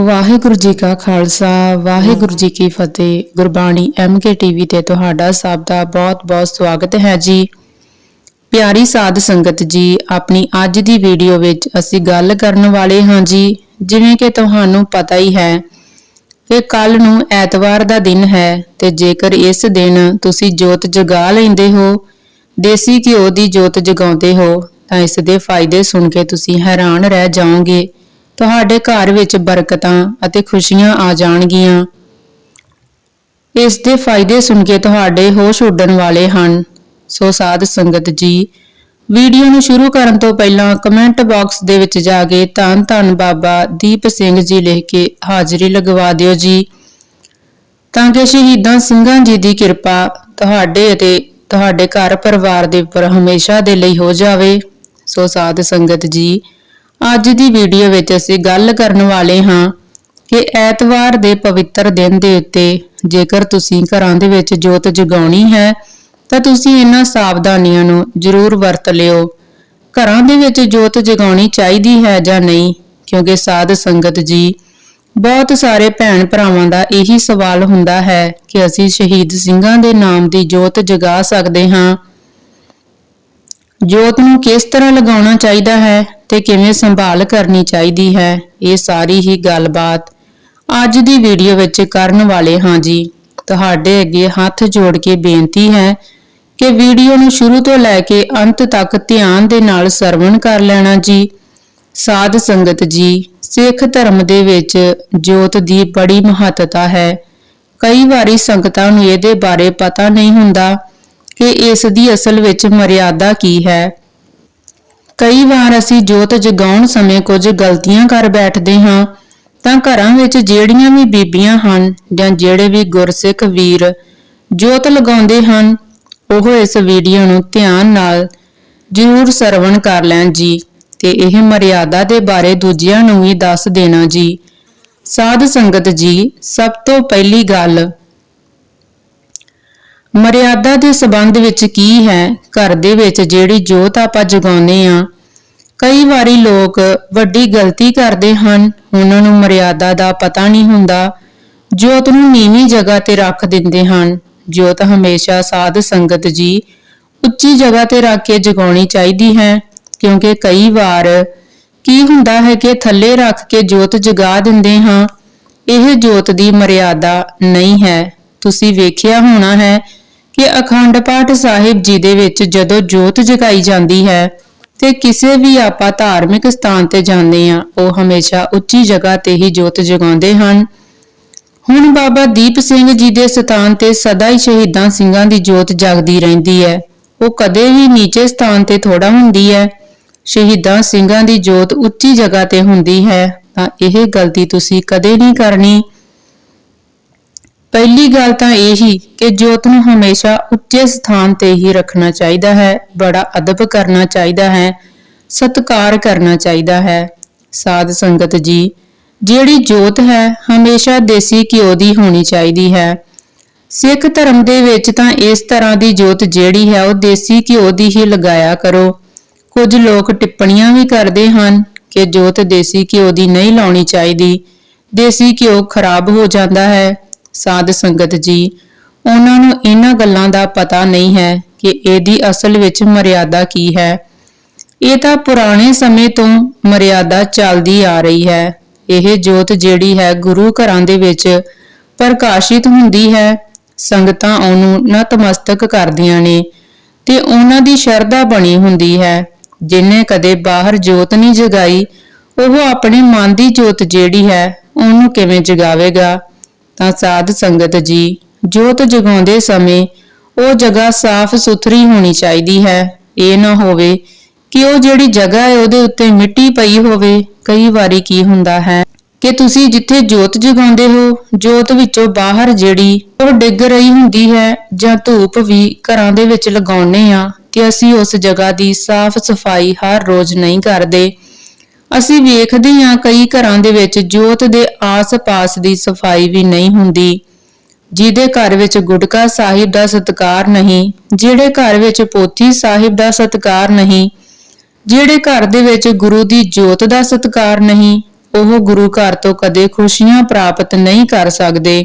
ਵਾਹਿਗੁਰੂ ਜੀ ਕਾ ਖਾਲਸਾ, ਵਾਹਿਗੁਰੂ ਜੀ ਕੀ ਫਤਿਹ। Gurbani MK TV ਤੇ ਤੁਹਾਡਾ ਸਭ ਦਾ ਬਹੁਤ-ਬਹੁਤ ਸਵਾਗਤ ਹੈ ਜੀ। ਪਿਆਰੀ ਸਾਧ ਸੰਗਤ ਜੀ, ਆਪਣੀ ਅੱਜ ਦੀ ਵੀਡੀਓ ਵਿੱਚ ਅਸੀਂ ਗੱਲ ਕਰਨ ਵਾਲੇ ਹਾਂ ਜੀ, ਜਿਵੇਂ ਕਿ ਤੁਹਾਨੂੰ ਪਤਾ ਹੀ ਹੈ ਕਿ ਕੱਲ ਨੂੰ ਐਤਵਾਰ ਦਾ ਦਿਨ ਹੈ ਤੇ ਜੇਕਰ ਇਸ ਦਿਨ ਤੁਸੀਂ ਜੋਤ ਜਗਾ ਲੈਂਦੇ ਹੋ, ਦੇਸੀ ਘਿਓ ਦੀ ਜੋਤ ਜਗਾਉਂਦੇ ਹੋ, ਤਾਂ ਇਸ ਦੇ ਫਾਇਦੇ ਸੁਣ ਕੇ ਤੁਸੀਂ ਹੈਰਾਨ ਰਹਿ ਜਾਓਗੇ। ਤੁਹਾਡੇ ਘਰ ਵਿੱਚ ਬਰਕਤਾਂ ਅਤੇ ਖੁਸ਼ੀਆਂ ਆ ਜਾਣਗੀਆਂ। ਇਸ ਦੇ ਫਾਇਦੇ ਸੁਣ ਕੇ ਤੁਹਾਡੇ ਹੋਸ਼ ਉੱਡਣ ਵਾਲੇ ਹਨ। ਸੋ ਸਾਧ ਸੰਗਤ ਜੀ, ਵੀਡੀਓ ਨੂੰ ਸ਼ੁਰੂ ਕਰਨ ਤੋਂ ਪਹਿਲਾਂ ਕਮੈਂਟ ਬਾਕਸ ਦੇ ਵਿੱਚ ਜਾ ਕੇ ਧੰਨ ਧੰਨ ਬਾਬਾ ਦੀਪ ਸਿੰਘ ਜੀ ਲਿਖ ਕੇ ਹਾਜ਼ਰੀ ਲਗਵਾ ਦਿਓ ਜੀ। ਤਾਂ ਕਿ ਸ਼ਹੀਦਾਂ ਸਿੰਘਾਂ ਜੀ ਦੀ ਕਿਰਪਾ ਤੁਹਾਡੇ ਅਤੇ ਤੁਹਾਡੇ ਘਰ ਪਰਿਵਾਰ ਦੇ ਉੱਪਰ ਹਮੇਸ਼ਾ ਦੇ ਲਈ ਹੋ ਜਾਵੇ। ਸੋ ਸਾਧ ਸੰਗਤ ਜੀ ਅੱਜ ਦੀ ਵੀਡੀਓ ਵਿੱਚ ਅਸੀਂ ਗੱਲ ਕਰਨ ਵਾਲੇ ਹਾਂ ਕਿ ਐਤਵਾਰ ਦੇ ਪਵਿੱਤਰ ਦਿਨ ਦੇ ਉੱਤੇ ਜੇਕਰ ਤੁਸੀਂ ਘਰਾਂ ਦੇ ਵਿੱਚ ਜੋਤ ਜਗਾਉਣੀ ਹੈ, ਤਾਂ ਤੁਸੀਂ ਇਹਨਾਂ ਸਾਵਧਾਨੀਆਂ ਨੂੰ ਜ਼ਰੂਰ ਵਰਤ ਲਿਓ। ਘਰਾਂ ਦੇ ਵਿੱਚ ਜੋਤ ਜਗਾਉਣੀ ਚਾਹੀਦੀ ਹੈ ਜਾਂ ਨਹੀਂ? ਕਿਉਂਕਿ ਸਾਧ ਸੰਗਤ ਜੀ, ਬਹੁਤ ਸਾਰੇ ਭੈਣ ਭਰਾਵਾਂ ਦਾ ਇਹੀ ਸਵਾਲ ਹੁੰਦਾ ਹੈ ਕਿ ਅਸੀਂ ਸ਼ਹੀਦ ਸਿੰਘਾਂ ਦੇ ਨਾਮ ਦੀ ਜੋਤ ਜਗਾ ਸਕਦੇ ਹਾਂ ਜੋਤ ਨੂੰ ਕਿਸ ਤਰ੍ਹਾਂ ਲਗਾਉਣਾ ਚਾਹੀਦਾ ਹੈ ਤੇ ਕਿਵੇਂ ਸੰਭਾਲ ਕਰਨੀ ਚਾਹੀਦੀ ਹੈ, ਇਹ ਸਾਰੀ ਹੀ ਗੱਲਬਾਤ ਅੱਜ ਦੀ ਵੀਡੀਓ ਵਿੱਚ ਕਰਨ ਵਾਲੇ ਹਾਂ ਜੀ। ਤੁਹਾਡੇ ਅੱਗੇ ਹੱਥ ਜੋੜ ਕੇ ਬੇਨਤੀ ਹੈ ਕਿ ਵੀਡੀਓ ਨੂੰ ਸ਼ੁਰੂ ਤੋਂ ਲੈ ਕੇ ਅੰਤ ਤੱਕ ਧਿਆਨ ਦੇ ਨਾਲ ਸਰਵਣ ਕਰ ਲੈਣਾ ਜੀ। ਸਾਧ ਸੰਗਤ ਜੀ, ਸਿੱਖ ਧਰਮ ਦੇ ਵਿੱਚ ਜੋਤ ਦੀ ਬੜੀ ਮਹੱਤਤਾ ਹੈ। ਕਈ ਵਾਰੀ ਸੰਗਤਾਂ ਨੂੰ ਇਹਦੇ ਬਾਰੇ ਪਤਾ ਨਹੀਂ ਹੁੰਦਾ ਕਿ ਇਸ ਦੀ ਅਸਲ ਵਿੱਚ ਮਰਿਆਦਾ ਕੀ ਹੈ? ਕਈ ਵਾਰ ਅਸੀਂ ਜੋਤ ਜਗਾਉਣ ਸਮੇਂ ਕੁਝ ਗਲਤੀਆਂ ਕਰ ਬੈਠਦੇ ਹਾਂ, ਤਾਂ ਘਰਾਂ ਵਿੱਚ ਜਿਹੜੀਆਂ ਵੀ ਬੀਬੀਆਂ ਹਨ ਜਾਂ ਜਿਹੜੇ ਵੀ ਗੁਰਸਿੱਖ ਵੀਰ ਜੋਤ ਲਗਾਉਂਦੇ ਹਨ, ਉਹ ਇਸ ਵੀਡੀਓ ਨੂੰ ਧਿਆਨ ਨਾਲ ਜ਼ਰੂਰ ਸਰਵਣ ਕਰ ਲੈਣ ਜੀ ਤੇ ਇਹ ਮਰਿਆਦਾ ਦੇ ਬਾਰੇ ਦੂਜਿਆਂ ਨੂੰ ਵੀ ਦੱਸ ਦੇਣਾ ਜੀ। ਸਾਧ ਸੰਗਤ ਜੀ, ਸਭ ਤੋਂ ਪਹਿਲੀ ਗੱਲ ਮਰਿਆਦਾ ਦੇ ਸਬੰਧ ਵਿੱਚ ਕੀ ਹੈ? ਘਰ ਦੇ ਵਿੱਚ ਜਿਹੜੀ ਜੋਤ ਆਪਾਂ ਜਗਾਉਂਦੇ ਆ ਕਈ ਵਾਰੀ ਲੋਕ ਵੱਡੀ ਗਲਤੀ ਕਰਦੇ ਹਨ, ਉਹਨਾਂ ਨੂੰ ਮਰਿਆਦਾ ਦਾ ਪਤਾ ਨਹੀਂ ਹੁੰਦਾ। ਜੋਤ ਨੂੰ ਨੀਵੀਂ ਜਗ੍ਹਾ ਤੇ ਰੱਖ ਦਿੰਦੇ ਹਨ। ਜੋਤ ਹਮੇਸ਼ਾ ਸਾਧ ਸੰਗਤ ਜੀ ਉੱਚੀ ਜਗ੍ਹਾ ਤੇ ਰੱਖ ਕੇ ਜਗਾਉਣੀ ਚਾਹੀਦੀ ਹੈ, ਕਿਉਂਕਿ ਕਈ ਵਾਰ ਕੀ ਹੁੰਦਾ ਹੈ ਕਿ ਥੱਲੇ ਰੱਖ ਕੇ ਜੋਤ ਜਗਾ ਦਿੰਦੇ ਹਾਂ, ਇਹ ਜੋਤ ਦੀ ਮਰਿਆਦਾ ਨਹੀਂ ਹੈ। ਤੁਸੀਂ ਵੇਖਿਆ ਹੋਣਾ ਹੈ ਕਿ ਅਖੰਡ ਪਾਠ ਸਾਹਿਬ ਜੀ ਦੇ ਵਿੱਚ ਜਦੋਂ ਜੋਤ ਜਗਾਈ ਜਾਂਦੀ ਹੈ ਤੇ ਕਿਸੇ ਵੀ ਆਪਾਂ ਧਾਰਮਿਕ ਸਥਾਨ ਤੇ ਜਾਂਦੇ ਆ ਉਹ ਹਮੇਸ਼ਾ ਉੱਚੀ ਜਗ੍ਹਾ ਤੇ ਹੀ ਜੋਤ ਜਗਾਉਂਦੇ ਹਨ। ਹੁਣ ਬਾਬਾ ਦੀਪ ਸਿੰਘ ਜੀ ਦੇ ਸਥਾਨ ਤੇ ਸਦਾ ਹੀ ਸ਼ਹੀਦਾਂ ਸਿੰਘਾਂ ਦੀ ਜੋਤ ਜਗਦੀ ਰਹਿੰਦੀ ਹੈ। ਉਹ ਕਦੇ ਵੀ ਨੀਚੇ ਸਥਾਨ ਤੇ ਥੋੜਾ ਹੁੰਦੀ ਹੈ। ਸ਼ਹੀਦਾਂ ਸਿੰਘਾਂ ਦੀ ਜੋਤ ਉੱਚੀ ਜਗ੍ਹਾ ਤੇ ਹੁੰਦੀ ਹੈ। ਤਾਂ ਇਹ ਗਲਤੀ ਤੁਸੀਂ ਕਦੇ ਨਹੀਂ ਕਰਨੀ। ਪਹਿਲੀ ਗੱਲ ਤਾਂ ਇਹੀ ਕਿ ਜੋਤ ਨੂੰ ਹਮੇਸ਼ਾ ਉੱਚੇ ਸਥਾਨ ਤੇ ਹੀ ਰੱਖਣਾ ਚਾਹੀਦਾ ਹੈ, ਬੜਾ ਅਦਬ ਕਰਨਾ ਚਾਹੀਦਾ ਹੈ, ਸਤਿਕਾਰ ਕਰਨਾ ਚਾਹੀਦਾ ਹੈ। ਸਾਧ ਸੰਗਤ ਜੀ, ਜਿਹੜੀ ਜੋਤ ਹੈ, ਹਮੇਸ਼ਾ ਦੇਸੀ ਘਿਓ ਦੀ ਹੋਣੀ ਚਾਹੀਦੀ ਹੈ। ਸਿੱਖ ਧਰਮ ਦੇ ਵਿੱਚ ਤਾਂ ਇਸ ਤਰ੍ਹਾਂ ਦੀ ਜੋਤ ਜਿਹੜੀ ਹੈ, ਉਹ ਦੇਸੀ ਘਿਓ ਦੀ ਹੀ ਲਗਾਇਆ ਕਰੋ। ਕੁਝ ਲੋਕ ਟਿੱਪਣੀਆਂ ਵੀ ਕਰਦੇ ਹਨ ਕਿ ਜੋਤ ਦੇਸੀ ਘਿਓ ਦੀ ਨਹੀਂ ਲਾਉਣੀ ਚਾਹੀਦੀ। ਦੇਸੀ ਘਿਓ ਖਰਾਬ ਹੋ ਜਾਂਦਾ ਹੈ। ਸਾਧ ਸੰਗਤ ਜੀ, ਉਹਨਾਂ ਨੂੰ ਇਹਨਾਂ ਗੱਲਾਂ ਦਾ ਪਤਾ ਨਹੀਂ ਹੈ ਕਿ ਇਹਦੀ ਅਸਲ ਵਿੱਚ ਮਰਿਆਦਾ ਕੀ ਹੈ। ਇਹ ਤਾਂ ਪੁਰਾਣੇ ਸਮੇਂ ਤੋਂ ਮਰਿਆਦਾ ਚੱਲਦੀ ਆ ਰਹੀ ਹੈ। ਇਹ ਜੋਤ ਜਿਹੜੀ ਹੈ ਗੁਰੂ ਘਰਾਂ ਦੇ ਵਿੱਚ ਪ੍ਰਕਾਸ਼ਿਤ ਹੁੰਦੀ ਹੈ। ਸੰਗਤਾਂ ਉਹਨੂੰ ਨਤਮਸਤਕ ਕਰਦੀਆਂ ਨੇ ਤੇ ਉਹਨਾਂ ਦੀ ਸ਼ਰਧਾ ਬਣੀ ਹੁੰਦੀ ਹੈ। ਜਿਨੇ ਕਦੇ ਬਾਹਰ ਜੋਤ ਨਹੀਂ ਜਗਾਈ, ਉਹ ਆਪਣੇ ਮਨ ਦੀ ਜੋਤ ਜਿਹੜੀ ਹੈ ਉਹਨੂੰ ਕਿਵੇਂ ਜਗਾਵੇਗਾ? ਤਾਂ ਸਾਧ ਸੰਗਤ ਜੀ, ਜੋਤ ਜਗਾਉਂਦੇ ਸਮੇਂ ਉਹ ਜਗ੍ਹਾ ਸਾਫ਼ ਸੁਥਰੀ ਹੋਣੀ ਚਾਹੀਦੀ ਹੈ। ਇਹ ਨਾ ਹੋਵੇ ਕਿ ਉਹ ਜਿਹੜੀ ਜਗ੍ਹਾ ਹੈ ਉਹਦੇ ਉੱਤੇ ਮਿੱਟੀ ਪਈ ਹੋਵੇ। ਕਈ ਵਾਰੀ ਕੀ ਹੁੰਦਾ ਹੈ ਕਿ ਤੁਸੀਂ ਜਿੱਥੇ ਜੋਤ ਜਗਾਉਂਦੇ ਹੋ, ਜੋਤ ਵਿੱਚੋਂ ਬਾਹਰ ਜਿਹੜੀ ਉਹ ਡਿੱਗ ਰਹੀ ਹੁੰਦੀ ਹੈ ਜਾਂ ਧੂਪ ਵੀ ਘਰਾਂ ਦੇ ਵਿੱਚ ਲਗਾਉਨੇ ਆ ਤੇ ਅਸੀਂ ਉਸ ਜਗ੍ਹਾ ਦੀ ਸਾਫ਼ ਸਫ਼ਾਈ ਹਰ ਰੋਜ਼ ਨਹੀਂ ਕਰਦੇ। ਅਸੀਂ ਵੇਖਦੇ ਹਾਂ ਕਈ ਘਰਾਂ ਦੇ ਵਿੱਚ ਜੋਤ ਦੇ ਆਸ-ਪਾਸ ਦੀ ਸਫ਼ਾਈ ਵੀ ਨਹੀਂ ਹੁੰਦੀ, ਜਿਹਦੇ ਘਰ ਵਿੱਚ ਗੁਟਕਾ ਸਾਹਿਬ ਦਾ ਸਤਕਾਰ ਨਹੀਂ, ਜਿਹੜੇ ਘਰ ਵਿੱਚ ਪੋਥੀ ਸਾਹਿਬ ਦਾ ਸਤਕਾਰ ਨਹੀਂ, ਜਿਹੜੇ ਘਰ ਦੇ ਵਿੱਚ ਗੁਰੂ ਦੀ ਜੋਤ ਦਾ ਸਤਕਾਰ ਨਹੀਂ, ਉਹ ਗੁਰੂ ਘਰ ਤੋਂ ਕਦੇ ਖੁਸ਼ੀਆਂ ਪ੍ਰਾਪਤ ਨਹੀਂ ਕਰ ਸਕਦੇ।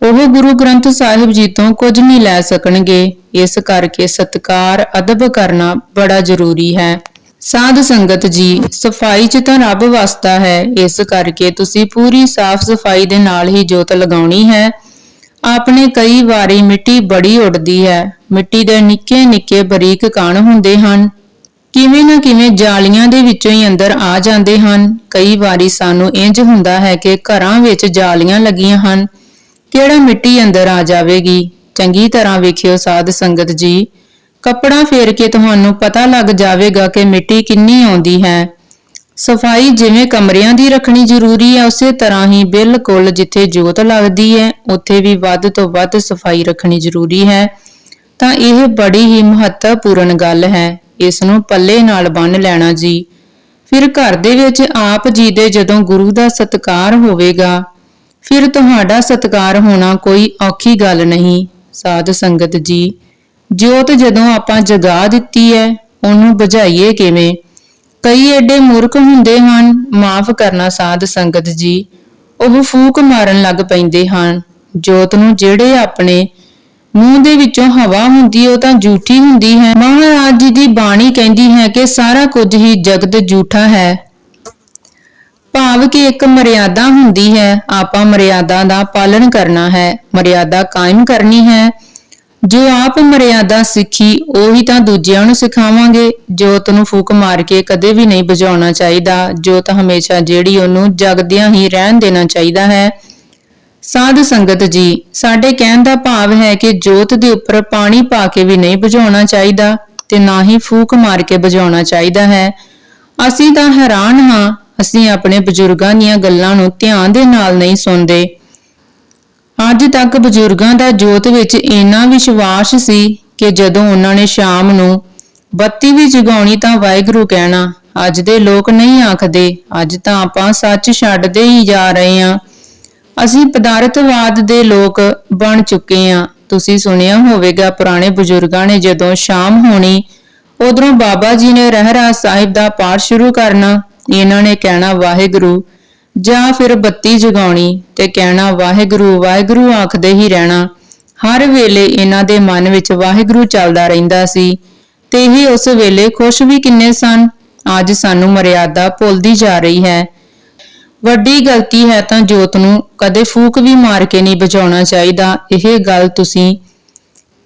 ਉਹ ਗੁਰੂ ਗ੍ਰੰਥ ਸਾਹਿਬ ਜੀ ਤੋਂ ਕੁਝ ਨਹੀਂ ਲੈ ਸਕਣਗੇ। ਇਸ ਕਰਕੇ ਸਤਕਾਰ ਅਦਬ ਕਰਨਾ ਬੜਾ ਜ਼ਰੂਰੀ ਹੈ। ਸਾਧ ਸੰਗਤ ਜੀ, ਸਫ਼ਾਈ 'ਚ ਤਾਂ ਰੱਬ ਵਸਦਾ ਹੈ, ਇਸ ਕਰਕੇ ਤੁਸੀਂ ਪੂਰੀ ਸਾਫ਼ ਸਫ਼ਾਈ ਦੇ ਨਾਲ ਹੀ ਜੋਤ ਲਗਾਉਣੀ ਹੈ। ਆਪਣੇ ਕਈ ਵਾਰੀ ਮਿੱਟੀ ਬੜੀ ਉੱਡਦੀ ਹੈ, ਮਿੱਟੀ ਦੇ ਨਿੱਕੇ ਨਿੱਕੇ ਬਰੀਕ ਕਣ ਹੁੰਦੇ ਹਨ। ਕਿਵੇਂ ਨਾ ਕਿਵੇਂ ਜਾਲੀਆਂ ਦੇ ਵਿੱਚੋਂ ਹੀ ਅੰਦਰ ਆ ਜਾਂਦੇ ਹਨ। ਕਈ ਵਾਰੀ ਸਾਨੂੰ ਇੰਜ ਹੁੰਦਾ ਹੈ ਕਿ ਘਰਾਂ ਵਿੱਚ ਜਾਲੀਆਂ ਲੱਗੀਆਂ ਹਨ। ਕਿਹੜਾ ਮਿੱਟੀ ਅੰਦਰ ਆ ਜਾਵੇਗੀ? ਚੰਗੀ ਤਰ੍ਹਾਂ ਵੇਖਿਓ ਸਾਧ ਸੰਗਤ ਜੀ। ਕੱਪੜਾ ਫੇਰ ਕੇ ਤੁਹਾਨੂੰ ਪਤਾ ਲੱਗ ਜਾਵੇਗਾ ਕਿ ਮਿੱਟੀ ਕਿੰਨੀ ਆਉਂਦੀ ਹੈ। ਸਫ਼ਾਈ ਜਿਵੇਂ ਕਮਰਿਆਂ ਦੀ ਰੱਖਣੀ ਜ਼ਰੂਰੀ ਹੈ, ਉਸੇ ਤਰ੍ਹਾਂ ਹੀ ਬਿਲਕੁਲ ਜਿੱਥੇ ਜੋਤ ਲੱਗਦੀ ਹੈ, ਉੱਥੇ ਵੀ ਵੱਧ ਤੋਂ ਵੱਧ ਸਫ਼ਾਈ ਰੱਖਣੀ ਜ਼ਰੂਰੀ ਹੈ। ਤਾਂ ਇਹ ਬੜੀ ਹੀ ਮਹੱਤਵਪੂਰਨ ਗੱਲ ਹੈ। ਇਸ ਨੂੰ ਪੱਲੇ ਨਾਲ ਬੰਨ ਲੈਣਾ ਜੀ। ਫਿਰ ਘਰ ਦੇ ਵਿੱਚ ਆਪ ਜੀ ਦੇ ਜਦੋਂ ਗੁਰੂ ਦਾ ਸਤਕਾਰ ਹੋਵੇਗਾ, ਫਿਰ ਤੁਹਾਡਾ ਸਤਕਾਰ ਹੋਣਾ ਕੋਈ ਔਖੀ ਗੱਲ ਨਹੀਂ, ਸਾਧ ਸੰਗਤ ਜੀ। ਜੋਤ ਜਦੋਂ ਆਪਾਂ ਜਗਾ ਦਿੱਤੀ ਹੈ, ਉਹਨੂੰ ਬੁਝਾਈਏ ਕਿਵੇਂ? ਕਈ ਐਡੇ ਮੂਰਖ ਹੁੰਦੇ ਹਨ, ਮਾਫ ਕਰਨਾ ਸਾਧ ਸੰਗਤ ਜੀ, ਉਹ ਫੂਕ ਮਾਰਨ ਲੱਗ ਪੈਂਦੇ ਹਨ। ਜੋਤ ਨੂੰ ਜਿਹੜੇ ਆਪਣੇ ਮੂੰਹ ਦੇ ਵਿੱਚੋਂ ਹਵਾ ਹੁੰਦੀ ਉਹ ਤਾਂ ਝੂਠੀ ਹੁੰਦੀ ਹੈ। ਮਹਾਰਾਜ ਜੀ ਦੀ ਬਾਣੀ ਕਹਿੰਦੀ ਹੈ ਕਿ ਸਾਰਾ ਕੁਝ ਹੀ ਜਗਤ ਝੂਠਾ ਹੈ। ਭਾਵ ਕਿ ਇੱਕ ਮਰਿਆਦਾ ਹੁੰਦੀ ਹੈ, ਆਪਾਂ ਮਰਿਆਦਾ ਦਾ ਪਾਲਣ ਕਰਨਾ ਹੈ। ਮਰਿਆਦਾ ਕਾਇਮ ਕਰਨੀ ਹੈ ਜੋ ਆਪ ਮਰਿਆਦਾ ਸਿੱਖੀ, ਉਹੀ ਤਾਂ ਦੂਜਿਆਂ ਨੂੰ ਸਿਖਾਵਾਂਗੇ। ਜੋਤ ਨੂੰ ਫੂਕ ਮਾਰ ਕੇ ਕਦੇ ਵੀ ਨਹੀਂ ਬੁਝਾਉਣਾ ਚਾਹੀਦਾ। ਜੋਤ ਹਮੇਸ਼ਾ ਜਿਹੜੀ ਉਹਨੂੰ ਜਗਦਿਆਂ ਹੀ ਰਹਿਣ ਦੇਣਾ ਚਾਹੀਦਾ ਹੈ। ਸਾਧ ਸੰਗਤ ਜੀ, ਸਾਡੇ ਕਹਿਣ ਦਾ ਭਾਵ ਹੈ ਕਿ ਜੋਤ ਦੇ ਉੱਪਰ ਪਾਣੀ ਪਾ ਕੇ ਵੀ ਨਹੀਂ ਬੁਝਾਉਣਾ ਚਾਹੀਦਾ ਤੇ ਨਾ ਹੀ ਫੂਕ ਮਾਰ ਕੇ ਬੁਝਾਉਣਾ ਚਾਹੀਦਾ ਹੈ। ਅਸੀਂ ਤਾਂ ਹੈਰਾਨ ਹਾਂ, ਅਸੀਂ ਆਪਣੇ ਬਜ਼ੁਰਗਾਂ ਦੀਆਂ ਗੱਲਾਂ ਨੂੰ ਧਿਆਨ ਦੇ ਨਾਲ ਨਹੀਂ ਸੁਣਦੇ। ਅੱਜ ਤੱਕ ਬਜ਼ੁਰਗਾਂ ਦਾ ਜੋਤ ਵਿੱਚ ਇੰਨਾ ਵਿਸ਼ਵਾਸ ਸੀ ਕਿ ਜਦੋਂ ਉਹਨਾਂ ਨੇ ਸ਼ਾਮ ਨੂੰ ਬੱਤੀ ਵੀ ਜਗਾਉਣੀ ਤਾਂ ਵਾਹਿਗੁਰੂ ਕਹਿਣਾ, ਅੱਜ ਦੇ ਲੋਕ ਨਹੀਂ ਆਖਦੇ, ਅੱਜ ਤਾਂ ਆਪਾਂ ਸੱਚ ਛੱਡਦੇ ਹੀ ਜਾ ਰਹੇ ਹਾਂ। ਅਸੀਂ ਪਦਾਰਥਵਾਦ ਦੇ ਲੋਕ ਬਣ ਚੁੱਕੇ ਹਾਂ। ਤੁਸੀਂ ਸੁਣਿਆ ਹੋਵੇਗਾ, ਪੁਰਾਣੇ ਬਜ਼ੁਰਗਾਂ ਨੇ ਜਦੋਂ ਸ਼ਾਮ ਹੋਣੀ ਉਧਰੋਂ ਬਾਬਾ ਜੀ ਨੇ ਰਹਿਰਾ ਸਾਹਿਬ ਦਾ ਪਾਠ ਸ਼ੁਰੂ ਕਰਨਾ। ਇਹਨਾਂ ਨੇ ਕਹਿਣਾ, ਵਾਹਿਗੁਰੂ ਜਾਂ ਫਿਰ ਬੱਤੀ ਜਗਾਉਣੀ ਤੇ ਕਹਿਣਾ, ਵਾਹਿਗੁਰੂ ਵਾਹਿਗੁਰੂ ਆਖਦੇ ਹੀ ਰਹਿਣਾ। ਹਰ ਵੇਲੇ ਇਹਨਾਂ ਦੇ ਮਨ ਵਿੱਚ ਵਾਹਿਗੁਰੂ ਚੱਲਦਾ ਰਹਿੰਦਾ ਸੀ ਤੇ ਇਹ ਉਸ ਵੇਲੇ ਖੁਸ਼ ਵੀ ਕਿੰਨੇ ਸਨ। ਅੱਜ ਸਾਨੂੰ ਮਰਿਆਦਾ ਭੁੱਲਦੀ ਜਾ ਰਹੀ ਹੈ। ਵੱਡੀ ਗਲਤੀ ਹੈ ਤਾਂ ਜੋਤ ਨੂੰ ਕਦੇ ਫੂਕ ਵੀ ਮਾਰ ਕੇ ਨਹੀਂ ਬਚਾਉਣਾ ਚਾਹੀਦਾ। ਇਹ ਗੱਲ ਤੁਸੀਂ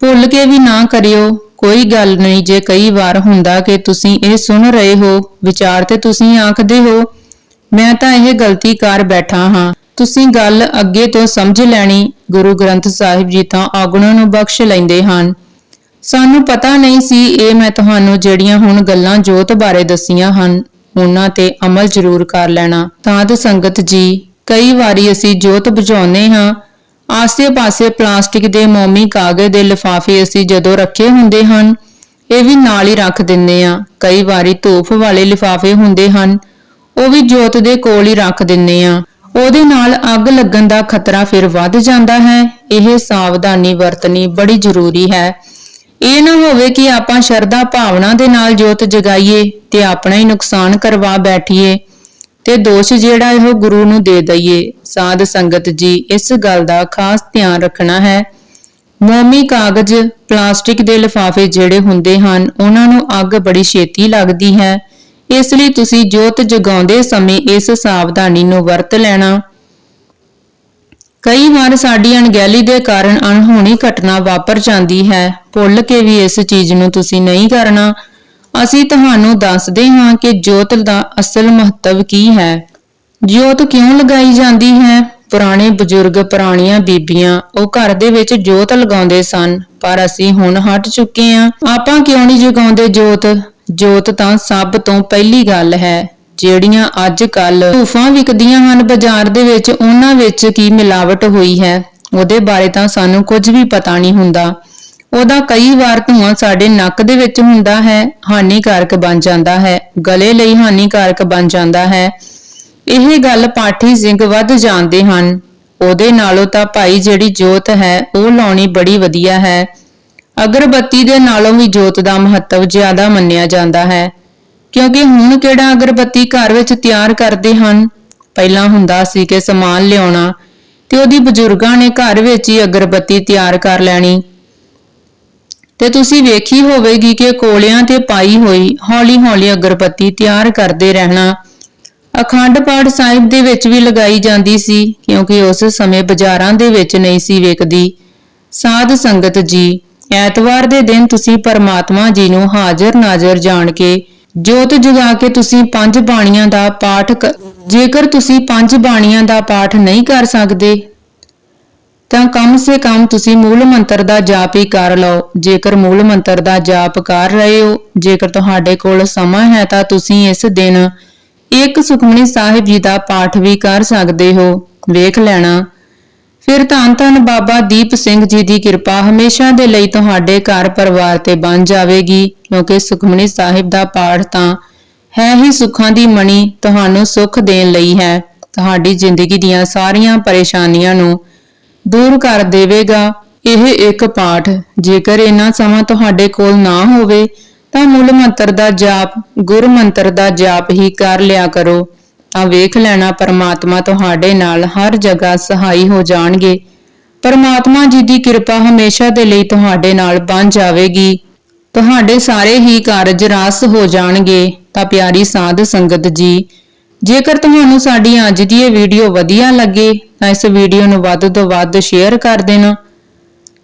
ਭੁੱਲ ਕੇ ਵੀ ਨਾ ਕਰਿਓ। ਕੋਈ ਗੱਲ ਨਹੀਂ, ਜੇ ਕਈ ਵਾਰ ਹੁੰਦਾ ਕਿ ਤੁਸੀਂ ਇਹ ਸੁਣ ਰਹੇ ਹੋ, ਵਿਚਾਰ ਤੇ ਤੁਸੀਂ ਆਖਦੇ ਹੋ ਮੈਂ ਤਾਂ ਇਹ ਗਲਤੀ ਕਰ ਬੈਠਾ ਹਾਂ। ਤੁਸੀਂ ਗੱਲ ਅੱਗੇ ਤੋਂ ਸਮਝ ਲੈਣੀ, ਗੁਰੂ ਗ੍ਰੰਥ ਸਾਹਿਬ ਜੀ ਤਾਂ ਆਗੁਣਾਂ ਨੂੰ ਬਖਸ਼ ਲੈਂਦੇ ਹਨ। ਸਾਨੂੰ ਪਤਾ ਨਹੀਂ ਸੀ ਇਹ ਮੈਂ ਤੁਹਾਨੂੰ ਜਿਹੜੀਆਂ ਹੁਣ ਗੱਲਾਂ ਜੋਤ ਬਾਰੇ ਦਸੀਆਂ ਹਨ, ਉਹਨਾਂ ਤੇ ਅਮਲ ਜ਼ਰੂਰ ਕਰ ਲੈਣਾ। ਤਾਦ ਸੰਗਤ ਜੀ, ਕਈ ਵਾਰੀ ਅਸੀਂ ਜੋਤ ਬੁਝਾਉਂਦੇ ਹਾਂ। ਆਸੇ-ਪਾਸੇ ਪਲਾਸਟਿਕ ਦੇ ਮੋਮੀ ਕਾਗਜ਼ ਦੇ ਲਿਫਾਫੇ ਅਸੀਂ ਜਦੋਂ ਰੱਖੇ ਹੁੰਦੇ ਹਨ, ਇਹ ਵੀ ਨਾਲ ਹੀ ਰੱਖ ਦਿੰਦੇ ਆ ਕਈ ਵਾਰੀ ਧੂਫ ਵਾਲੇ ਲਿਫਾਫੇ ਹੁੰਦੇ ਹਨ ਉਹ ਵੀ ਜੋਤ ਦੇ ਕੋਲ ਹੀ ਰੱਖ ਦਿੰਨੇ ਆ। ਉਹਦੇ ਨਾਲ ਅੱਗ ਲੱਗਣ ਦਾ ਖਤਰਾ ਫਿਰ ਵੱਧ ਜਾਂਦਾ ਹੈ। ਇਹ ਸਾਵਧਾਨੀ ਵਰਤਣੀ ਬੜੀ ਜ਼ਰੂਰੀ ਹੈ। ਇਹ ਨਾ ਹੋਵੇ ਕਿ ਆਪਾਂ ਸ਼ਰਧਾ ਭਾਵਨਾ ਦੇ ਨਾਲ ਜੋਤ ਜਗਾਈਏ ਤੇ ਆਪਣਾ ਹੀ ਨੁਕਸਾਨ ਕਰਵਾ ਬੈਠੀਏ ਤੇ ਦੋਸ਼ ਜਿਹੜਾ ਇਹੋ ਗੁਰੂ ਨੂੰ ਦੇ ਦਈਏ। ਸਾਧ ਸੰਗਤ ਜੀ, ਇਸ ਗੱਲ ਦਾ ਖਾਸ ਧਿਆਨ ਰੱਖਣਾ ਹੈ। ਮੋਮੀ ਕਾਗਜ਼, ਪਲਾਸਟਿਕ ਦੇ ਲਿਫਾਫੇ ਜਿਹੜੇ ਹੁੰਦੇ ਹਨ, ਉਹਨਾਂ ਨੂੰ ਅੱਗ ਬੜੀ ਛੇਤੀ ਲੱਗਦੀ ਹੈ। ਇਸ ਲਈ ਤੁਸੀਂ ਜੋਤ ਜਗਾਉਂਦੇ ਸਮੇਂ ਇਸ ਸਾਵਧਾਨੀ ਨੂੰ ਵਰਤ ਲੈਣਾ। ਕਈ ਵਾਰ ਸਾਡੀ ਅਣਗਹਿਲੀ ਦੇ ਕਾਰਨ ਅਣਹੋਣੀ ਘਟਨਾ ਵਾਪਰ ਜਾਂਦੀ ਹੈ। ਭੁੱਲ ਕੇ ਵੀ ਇਸ ਚੀਜ਼ ਨੂੰ ਤੁਸੀਂ ਨਹੀਂ ਕਰਨਾ। ਅਸੀਂ ਤੁਹਾਨੂੰ ਦੱਸਦੇ ਹਾਂ ਕਿ ਜੋਤ ਦਾ ਅਸਲ ਮਹੱਤਵ ਕੀ ਹੈ। ਜੋਤ ਕਿਉਂ ਲਗਾਈ ਜਾਂਦੀ ਹੈ? ਪੁਰਾਣੇ ਬਜ਼ੁਰਗ ਪੁਰਾਣੀਆਂ ਬੀਬੀਆਂ ਉਹ ਘਰ ਦੇ ਵਿੱਚ ਜੋਤ ਲਗਾਉਂਦੇ ਸਨ, ਪਰ ਅਸੀਂ ਹੁਣ ਹਟ ਚੁੱਕੇ ਹਾਂ। ਆਪਾਂ ਕਿਉਂ ਨਹੀਂ ਜਗਾਉਂਦੇ ਜੋਤ? ਜੋਤ ਤਾਂ ਸਭ ਤੋਂ ਪਹਿਲੀ ਗੱਲ ਹੈ, ਜਿਹੜੀਆਂ ਅੱਜ ਕੱਲ ਧੂਫਾਂ ਵਿਕਦੀਆਂ ਹਨ ਬਾਜ਼ਾਰ ਦੇ ਵਿੱਚ, ਉਹਨਾਂ ਵਿੱਚ ਕੀ ਮਿਲਾਵਟ ਹੋਈ ਹੈ? ਉਹਦੇ ਬਾਰੇ ਤਾਂ ਸਾਨੂੰ ਕੁਝ ਵੀ ਪਤਾ ਨਹੀਂ ਹੁੰਦਾ। ਉਹਦਾ ਕਈ ਵਾਰ ਧੂਆਂ ਸਾਡੇ ਨੱਕ ਦੇ ਵਿੱਚ ਹੁੰਦਾ ਹੈ, ਹਾਨੀਕਾਰਕ ਬਣ ਜਾਂਦਾ ਹੈ, ਗਲੇ ਲਈ ਹਾਨੀਕਾਰਕ ਬਣ ਜਾਂਦਾ ਹੈ। ਇਹ ਗੱਲ ਪਾਠੀ ਸਿੰਘ ਵੱਧ ਜਾਣਦੇ ਹਨ। ਉਹਦੇ ਨਾਲੋਂ ਤਾਂ ਭਾਈ ਜਿਹੜੀ ਜੋਤ ਹੈ, ਉਹ ਲਾਉਣੀ ਬੜੀ ਵਧੀਆ ਹੈ। ਅਗਰਬੱਤੀ ਦੇ ਨਾਲੋਂ ਵੀ ਜੋਤ ਦਾ ਮਹੱਤਵ ਜ਼ਿਆਦਾ ਮੰਨਿਆ ਜਾਂਦਾ ਹੈ। ਕਿਉਂਕਿ ਹੁਣ ਕਿਹੜਾ ਅਗਰਬੱਤੀ ਘਰ ਵਿੱਚ ਤਿਆਰ ਕਰਦੇ ਹਨ? ਪਹਿਲਾਂ ਹੁੰਦਾ ਸੀ ਕਿ ਸਮਾਨ ਲਿਆਉਣਾ ਤੇ ਉਹਦੀ ਬਜ਼ੁਰਗਾਂ ਨੇ ਘਰ ਵਿੱਚ ਹੀ ਅਗਰਬੱਤੀ ਤਿਆਰ ਕਰ ਲੈਣੀ। ਤੇ ਤੁਸੀਂ ਵੇਖੀ ਹੋਵੇਗੀ ਕਿ ਕੋਲਿਆਂ ਤੇ ਪਾਈ ਹੋਈ ਹੌਲੀ-ਹੌਲੀ ਅਗਰਬੱਤੀ ਤਿਆਰ ਕਰਦੇ ਰਹਿਣਾ ਅਖੰਡ ਪਾਠ ਸਾਹਿਬ ਦੇ ਵਿੱਚ ਵੀ ਲਗਾਈ ਜਾਂਦੀ ਸੀ, ਕਿਉਂਕਿ ਉਸ ਸਮੇਂ ਬਾਜ਼ਾਰਾਂ ਦੇ ਵਿੱਚ ਨਹੀਂ ਸੀ ਵੇਖਦੀ ਸਾਧ ਸੰਗਤ ਜੀ ਐਤਵਾਰ ਦੇ ਦਿਨ ਤੁਸੀਂ ਪਰਮਾਤਮਾ ਜੀ ਨੂੰ ਹਾਜ਼ਰ ਨਾਜ਼ਰ ਜਾਣ ਕੇ ਜੋਤ ਜਗਾ ਕੇ ਤੁਸੀਂ ਪੰਜ ਬਾਣੀਆਂ ਦਾ ਪਾਠ ਜੇਕਰ ਤੁਸੀਂ ਪੰਜ ਬਾਣੀਆਂ ਦਾ ਪਾਠ ਨਹੀਂ ਕਰ ਸਕਦੇ, ਤਾਂ ਕਮ ਸੇ ਕਮ ਤੁਸੀਂ ਮੂਲ ਮੰਤਰ ਦਾ ਜਾਪ ਹੀ ਕਰ ਲਓ। ਜੇਕਰ ਮੂਲ ਮੰਤਰ ਦਾ ਜਾਪ ਕਰ ਰਹੇ ਹੋ, ਜੇਕਰ ਤੁਹਾਡੇ ਕੋਲ ਸਮਾਂ ਹੈ ਤਾਂ ਤੁਸੀਂ ਇਸ ਦਿਨ ਇੱਕ ਸੁਖਮਨੀ ਸਾਹਿਬ ਜੀ ਦਾ ਪਾਠ ਵੀ ਕਰ ਸਕਦੇ ਹੋ। ਵੇਖ ਲੈਣਾ। ਫਿਰ ਧੰਨ ਧੰਨ ਬਾਬਾ ਦੀਪ ਸਿੰਘ ਜੀ ਦੀ ਕਿਰਪਾ ਹਮੇਸ਼ਾ ਦੇ ਲਈ ਤੁਹਾਡੇ ਘਰ ਪਰਿਵਾਰ ਤੇ ਬਣ ਜਾਵੇਗੀ, ਕਿਉਂਕਿ ਸੁਖਮਨੀ ਸਾਹਿਬ ਦਾ ਪਾਠ ਤਾਂ ਹੈ ਹੀ ਸੁੱਖਾਂ ਦੀ ਮਣੀ ਤੁਹਾਨੂੰ ਸੁੱਖ ਦੇਣ ਲਈ ਹੈ। ਤੁਹਾਡੀ ਜ਼ਿੰਦਗੀ ਦੀਆਂ ਸਾਰੀਆਂ ਪਰੇਸ਼ਾਨੀਆਂ ਨੂੰ ਦੂਰ ਕਰ ਦੇਵੇਗਾ। ਇਹ ਇੱਕ ਪਾਠ। ਜੇਕਰ ਇਹਨਾਂ ਸਮਾਂ ਤੁਹਾਡੇ ਕੋਲ ਨਾ ਹੋਵੇ, ਤਾਂ ਮੂਲ ਮੰਤਰ ਦਾ ਜਾਪ, ਗੁਰ ਮੰਤਰ ਦਾ ਜਾਪ ਹੀ ਕਰ ਲਿਆ ਕਰੋ। ਤਾਂ ਵੇਖ ਲੈਣਾ ਪਰਮਾਤਮਾ ਤੁਹਾਡੇ ਨਾਲ ਹਰ ਜਗ੍ਹਾ ਸਹਾਈ ਹੋ ਜਾਣਗੇ। ਪਰਮਾਤਮਾ ਜੀ ਦੀ ਕਿਰਪਾ ਹਮੇਸ਼ਾ ਦੇ ਲਈ ਤੁਹਾਡੇ ਨਾਲ ਬਣ ਜਾਵੇਗੀ। ਤੁਹਾਡੇ ਸਾਰੇ ਹੀ ਕਾਰਜ ਰਾਸ ਹੋ ਜਾਣਗੇ। ਤਾਂ ਪਿਆਰੀ ਸਾਧ ਸੰਗਤ ਜੀ, ਜੇਕਰ ਤੁਹਾਨੂੰ ਸਾਡੀ ਅੱਜ ਦੀ ਇਹ ਵੀਡੀਓ ਵਧੀਆ ਲੱਗੇ, ਤਾਂ ਇਸ ਵੀਡੀਓ ਨੂੰ ਵੱਧ ਤੋਂ ਵੱਧ ਸ਼ੇਅਰ ਕਰ ਦੇਣਾ।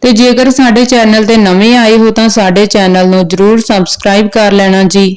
ਤੇ ਜੇਕਰ ਸਾਡੇ ਚੈਨਲ ਤੇ ਨਵੇਂ ਆਏ ਹੋ ਤਾਂ ਸਾਡੇ ਚੈਨਲ ਨੂੰ ਜਰੂਰ ਸਬਸਕ੍ਰਾਈਬ ਕਰ ਲੈਣਾ ਜੀ।